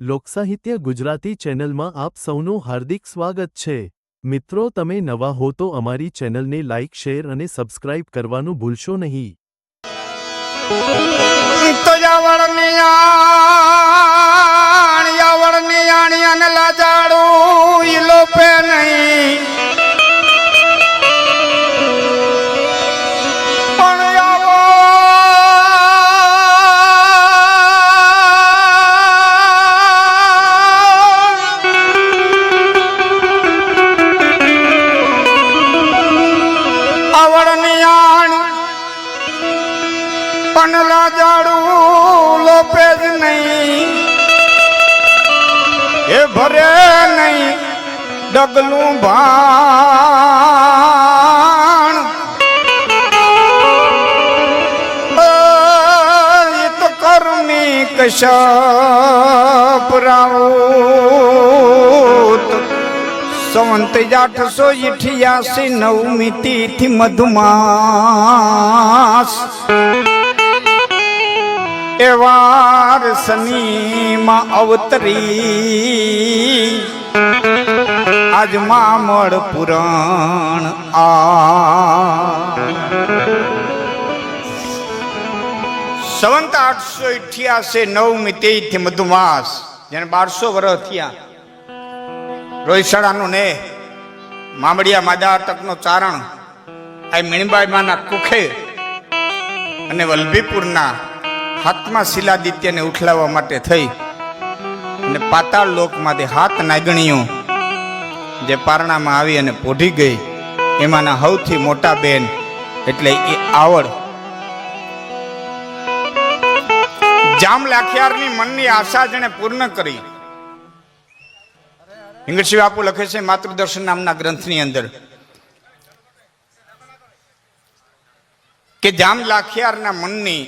લોકસાહિત્ય ગુજરાતી ચેનલમાં આપ સૌનું હાર્દિક સ્વાગત છે. મિત્રો, તમે નવા હો તો અમારી ચેનલને લાઇક શેર અને સબસ્ક્રાઇબ કરવાનું ભૂલશો નહીં. લાજાડું ઈ લોપે નહીં. આ વળનિયાણી પણ લાજાડું લોપે જ નહીં. એ ભરે નહીં ડગલું ભાણ. તો કર્મી કશ રાઉત. સંવંત અઠસો ઇઠ્યાસી નવમી તિથિ મધુમાસ. એવાર શનિમાં અવતરી. આજ મામળ પુરાણ આ. સંવંત આઠસો ઇઠ્યાસી નવમી તેથી મધુમાસ, જેને બારસો વર્ષ થયા. રોહિશાળાનું ને મામડિયા માદા તકનો ચારણ આ મીણબાઈ માના કુખે અને વલ્લભીપુરના હાથમાં શિલાદિત્યને ઉઠલાવવા માટે થઈ અને પાતાળ લોકમાંથી હાથ નાગણીઓ જે પારણામાં આવી અને પોઢી ગઈ, એમાંના સૌથી મોટા બેન એટલે એ આવડ. જામ લાખિયારની મનની આશા જેણે પૂર્ણ કરી. ઇંગ્લિશ બાપુ લખે છે, માતૃદર્શન નામના ગ્રંથની અંદર. કે જામ લાખિયારના મનની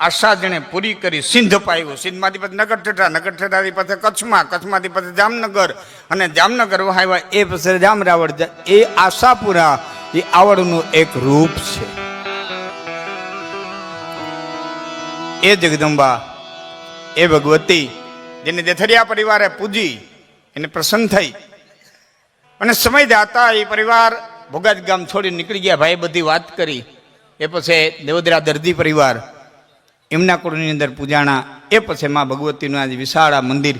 આશા જેણે પૂરી કરી, સિંધ પાયું સિંધમાંથી પછી નગરઠેઠા નગરઠેઠાથી પછી કચ્છમાં, કચ્છમાંથી પછી જામનગર અને જામનગર વહાવ્યા. એ પછી જામ રાવળ એ આશાપુરા, એ આવડનું એક રૂપ છે. એ જગદંબા, એ ભગવતી, જેને દેથરિયા પરિવારે પૂજી એને પ્રસન્ન થઈ. અને સમય દાતા એ પરિવાર ભોગાજ ગામ છોડી નીકળી ગયા. ભાઈ બધી વાત કરી. એ પછી દેવદરા દર્દી પરિવાર એમના કુળની અંદર પૂજાણા, એ પછી માં ભગવતીનું આજે વિશાળા મંદિર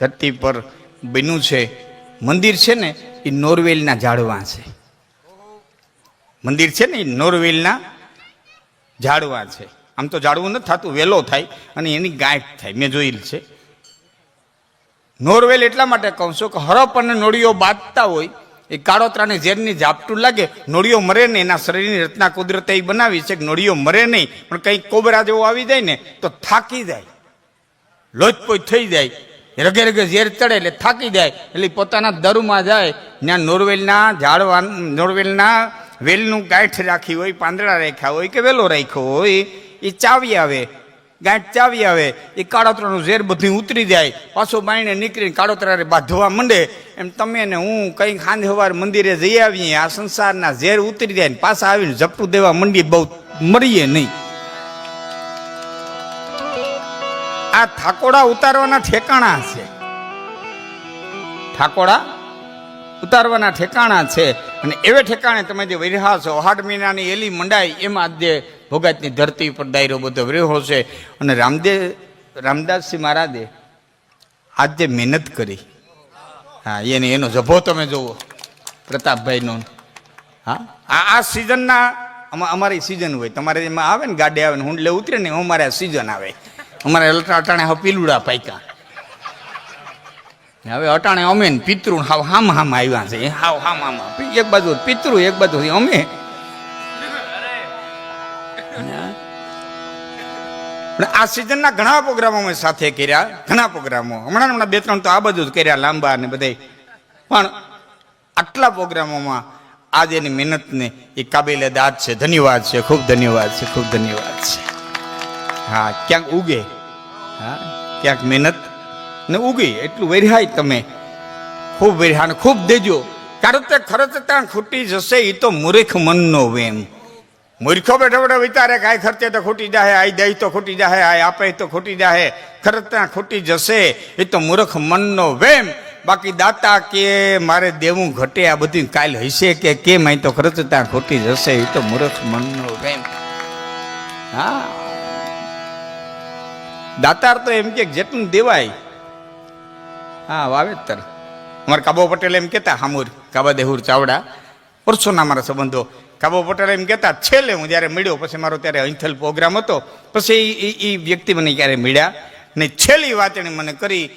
ધરતી પર બન્યું છે. મંદિર છે ને, એ નોરવેલના ઝાડવા છે. મંદિર છે ને, એ નોરવેલના ઝાડવા છે. આમ તો ઝાડવું નથી થતું વહેલો થાય અને એની ગાંઠ થાય. મેં જોયેલ છે. નોરવેલ એટલા માટે કહું છું કે હરપ અને નોળીઓ બાંધતા હોય, એ કાળોતરાને ઝેરની ઝાપટું લાગે, નોળીઓ મરે નહીં, એના શરીરની રચના કુદરતે એ બનાવી છે કે નોળીઓ મરે નહીં, પણ કંઈક કોબરા જેવો આવી જાય ને, તો થાકી જાય. લોચપોચ થઈ જાય. રગે રગે ઝેર ચડે એટલે થાકી જાય. એટલે પોતાના દરુમાં જાય. ત્યાં નોરવેલના ઝાડવા નોરવેલના વેલનું ગાંઠ રાખી હોય, પાંદડા રાખ્યા હોય કે વેલો રાખ્યો હોય એ ચાવી આવે. ગાંઠ ચાવી આવે, એ કાળોતરાનું ઝેર બધું ઉતરી જાય, પાછો બાઈને નીકળીને કાળોતરાને બાંધવા માંડે. એમ તમે ને હું કંઈક સાંજ સવાર મંદિરે જઈ આવીએ, આ સંસારના ઝેર ઉતરી જાય ને પાછા આવીને ઝપટું દેવા મંડી બહુ મરીએ નહીં. આ થાકોડા ઉતારવાના ઠેકાણા છે. ઠાકોડા ઉતારવાના ઠેકાણા છે. અને એવે ઠેકાણે તમે જે વૈરહા છો અહાડ મહિનાની એલી મંડાઈ, એમાં જે ભોગાતની ધરતી પર દાયરો બધો રહ્યો છે અને રામદેવ, રામદાસજી મહારાજે આજે મહેનત કરી. હા, એને, એનો જભો તમે જુઓ, પ્રતાપભાઈનો. હા, આ આ સિઝનના અમા- અમારી સિઝન હોય. તમારે એમાં આવે ને ગાડી આવે ને હુંડલે ઉતરે ને અમારે આ સિઝન આવે. અમારે અટાણે હવે પીલુડા પાક્યા. હવે અટાણે અમે ને પિતૃ હાવ હામ હામ આવ્યા છે. હાવ હામ હામ. એક બાજુ પિતૃ, એક બાજુ અમે. પણ આ સિઝનના ઘણા પ્રોગ્રામો અમે સાથે કર્યા, ઘણા પ્રોગ્રામો હમણાં હમણાં બે, ત્રણ તો આ બધું જ કર્યા, લાંબા ને બધે. પણ આટલા પ્રોગ્રામોમાં આજે એની મહેનતને એ કાબિલે દાદ છે, ધન્યવાદ છે, ખૂબ ધન્યવાદ છે, ખૂબ ધન્યવાદ છે. હા, ક્યાંક ઉગે. હા, ક્યાંક મહેનત ને ઉગી. એટલું વેરહાય તમે. ખૂબ વેરહા ખૂબ દેજો. કારણ તે ત્યાં ખૂટી જશે એ તો મૂર્ખ મનનો વેમ. મૂર્ખો બેઠો બેઠો વિચારે કે આ ખર્ચે તો ખૂટી જાહે આ દઈ તો ખૂટી જાહે આ આપે તો ખૂટી જાહે ખર્ચા ખૂટી જશે, એ તો મૂર્ખ મનનો વેમ. બાકી દાતા કે મારે દેવું ઘટે, આ બધું કાલ હશે કે કેમ અહીં તો ખર્ચતા ખૂટી જશે, એ તો મૂર્ખ મનનો વેમ. હા. દાતાર તો એમ કે જેટલું દેવાય. હા, વાવેતર. અમારે કાબો પટેલ એમ કહેતા, હામુર, કાબા દેહુર ચાવડા. વર્ષોના મારા સંબંધો. કાબો પટેલ એમ કહેતા, છેલ્લે હું જ્યારે મળ્યો, પછી મારો ત્યારે અહીંથલ પ્રોગ્રામ હતો, પછી એ વ્યક્તિ મને ક્યારે મળ્યા? ને છેલ્લી વાત એણે મને કરી,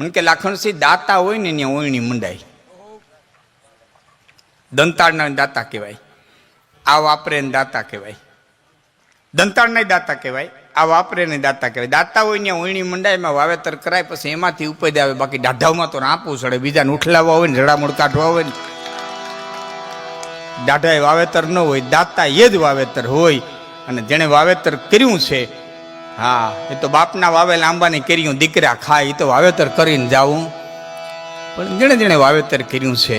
મને કે લાખણસિંહ દાતા હોય ને ત્યાં ઓયણી મંડાય. દંતાળના દાતા કહેવાય. આ વાપરે ને દાતા કહેવાય. દંતાળના દાતા કહેવાય. આ વાપરે ને દાતા કહેવાય. દાતા હોય ને મંડાય, એમાં વાવેતર કરાય, પછી એમાંથી ઉપજ આવે. બાકી દાઢાવમાં તો આપવું ચડે બીજાને ઉઠલાવવા હોય ને જડામૂળ કાઢવા હોય ને. દાઢાએ વાવેતર ન હોય દાતા એ જ વાવેતર હોય. અને જેણે વાવેતર કર્યું છે, હા, એ તો બાપના વાવેલ આંબાની કર્યું, દીકરા ખાય એ તો વાવેતર કરીને જાવું પણ જેણે જેણે વાવેતર કર્યું છે,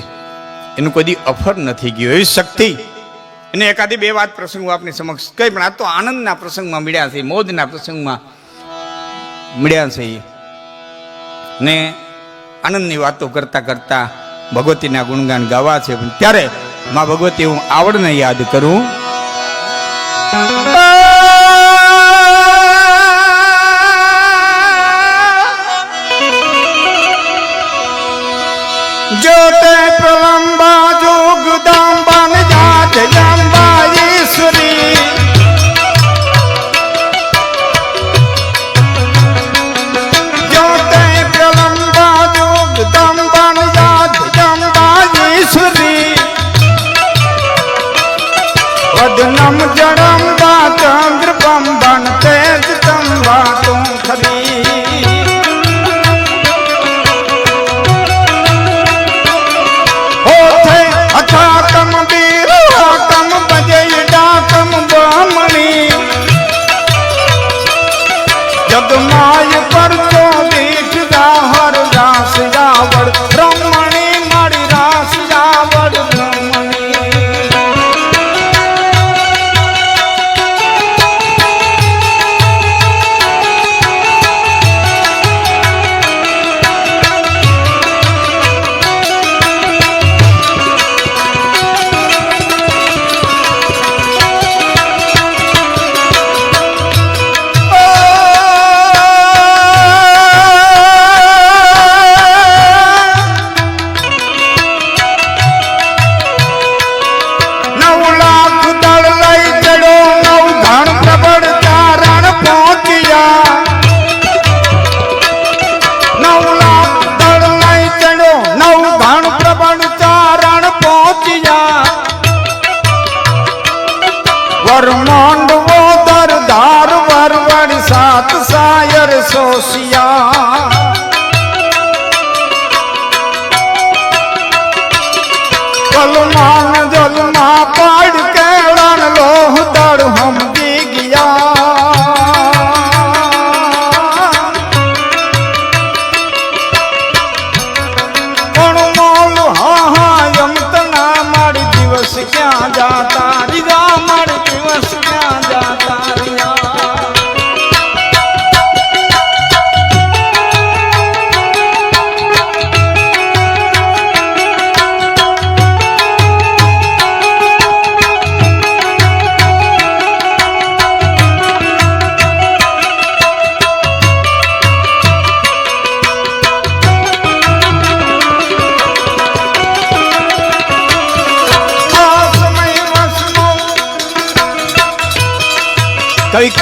એનું કોઈ અફર નથી ગયું એવી શક્તિ. અને એકાદી બે વાત પ્રસંગ આપની સમક્ષ કઈ પણ આ તો આનંદના પ્રસંગમાં મળ્યા છે, મોજના પ્રસંગમાં મળ્યા છે. ને આનંદની વાતો કરતા કરતા ભગવતીના ગુણગાન ગાવા છે, પણ ત્યારે માં ભગવતી હું આવડને યાદ કરું. સાયર સોસિયા.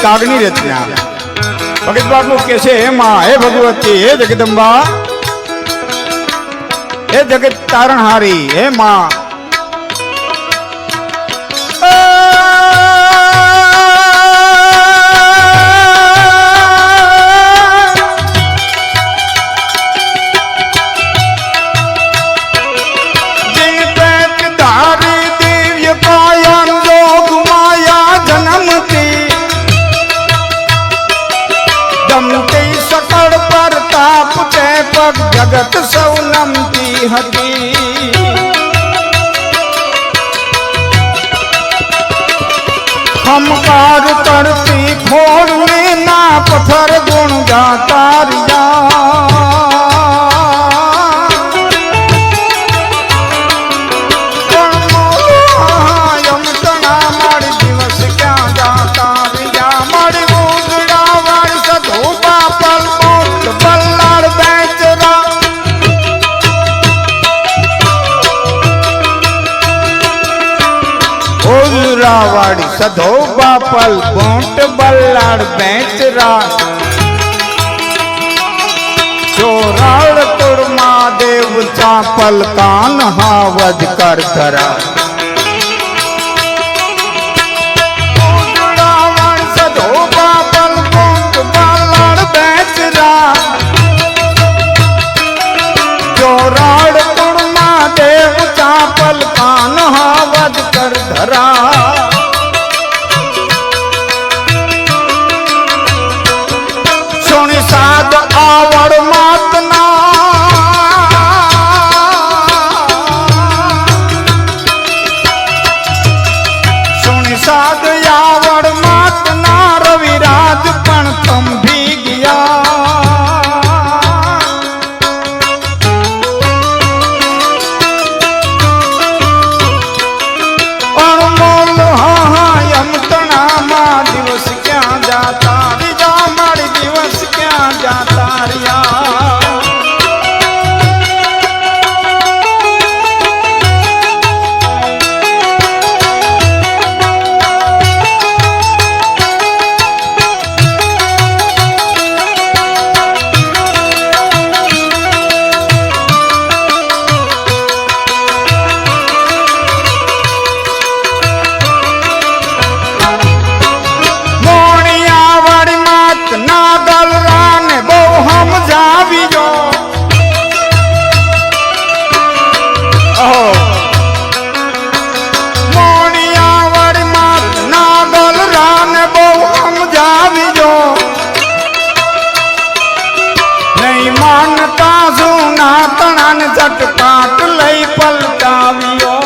કાગની રચના. ભગત બાપુ કે છે, હે માં, હે ભગવતી, હે જગદંબા, હે જગત તારણહારી, હે માં તાર ગુણ ગા તારિયા પણ તણા મારી દિવસ ક્યાં જા તારિયા મારી ઉગડા વાળ ધોપા પલ મોટ બલ્લાડ બેચરા. ઉગડા વાળી સધોબા પલ બલ્લાડ બેચરા. પલકાન હાવજ કરતરા 对呀。પાટ લઈ પલટાવ્યો.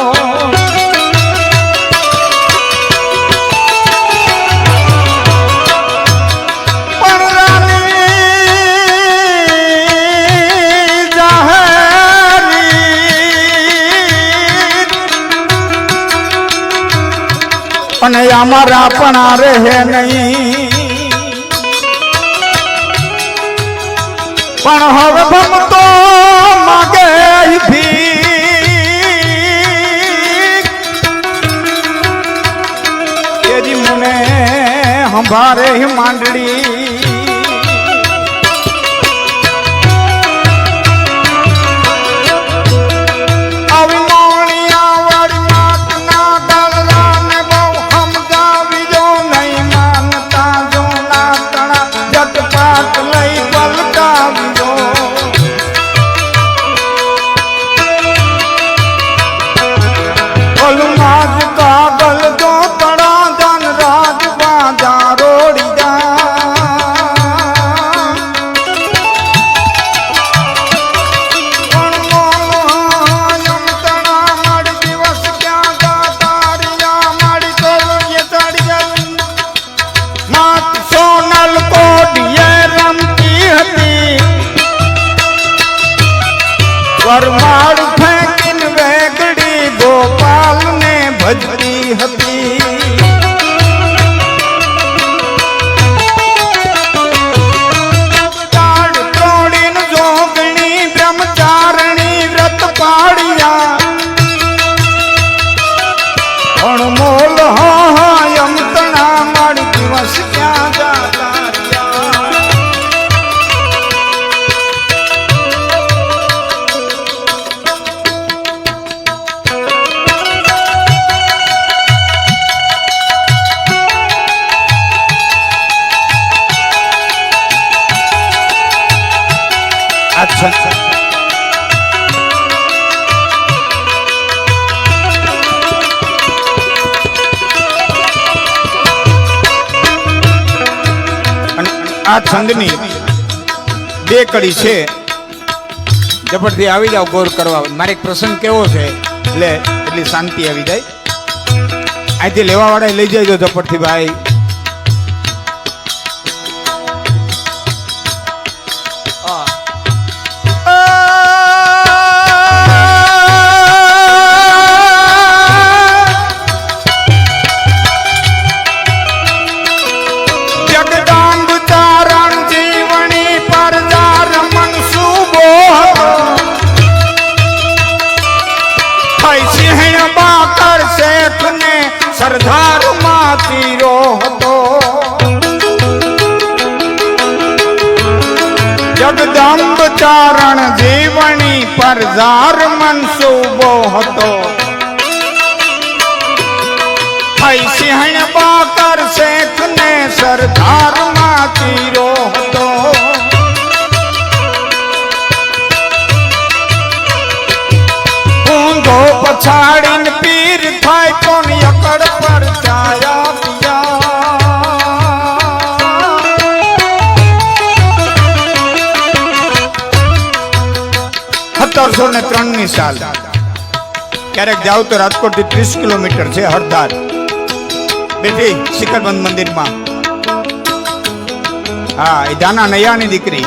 અને અમારા પણ રહે નહીં. પણ હવે જી મને હંભારે માંડડી. આ છંદની બે કડી છે. જબરથી આવી જાવ ગોર કરવા. મારે એક પ્રસંગ કેવો છે, એટલે એટલી શાંતિ આવી જાય. અહીંથી લેવાવાળાએ લઈ જાય જો જપડથી ભાઈ. પર ઝાર મનસુબો હતો. સત્તરસો ને ત્રણની સાલ. ક્યારેક જાઓ તો રાજકોટથી ત્રીસ કિલોમીટર છે હરદાર. બેટી શિખરબંધ મંદિરમાં. હા, એ જાના નૈયાની દીકરી.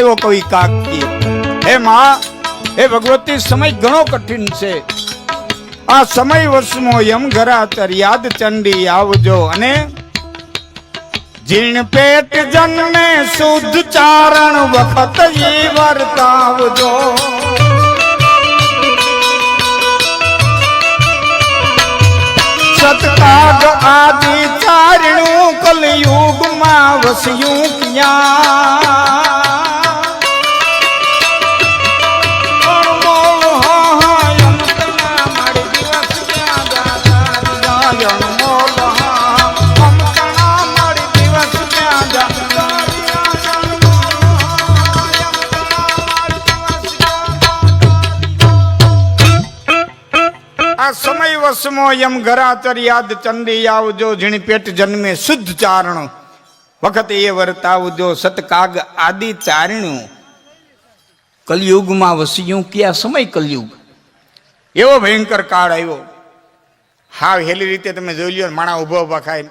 આવ્યો કવિ કાકી. હે માં, હે ભગવતી, સમય ઘણો કઠિન છે. આ સમય વસમો યમ ઘરાતર યાદ ચંડી આવજો અને જીણ પેટ જન્મે શુદ્ધ ચારણ વખત ઈ વર્તાવજો. સતકાગ આદિ ચારણું કલયુગમાં વસ્યું ક્યાં? વસમો યમ ઘરાચર યાદ ચંડી આવજો જીણી પેટ જન્મે શુદ્ધ ચારણ. વખત એ વર્તાવજો, સતકાગ આદિ ચારણું કલયુગમાં વસ્યું, ક્યાં સમય કલયુગ? એવો ભયંકર કાળ આવ્યો. હા હેલી રીતે તમે જોઈ લ્યો માણા ઊભા ઊભા ખાય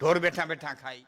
ઢોર બેઠા બેઠા ખાય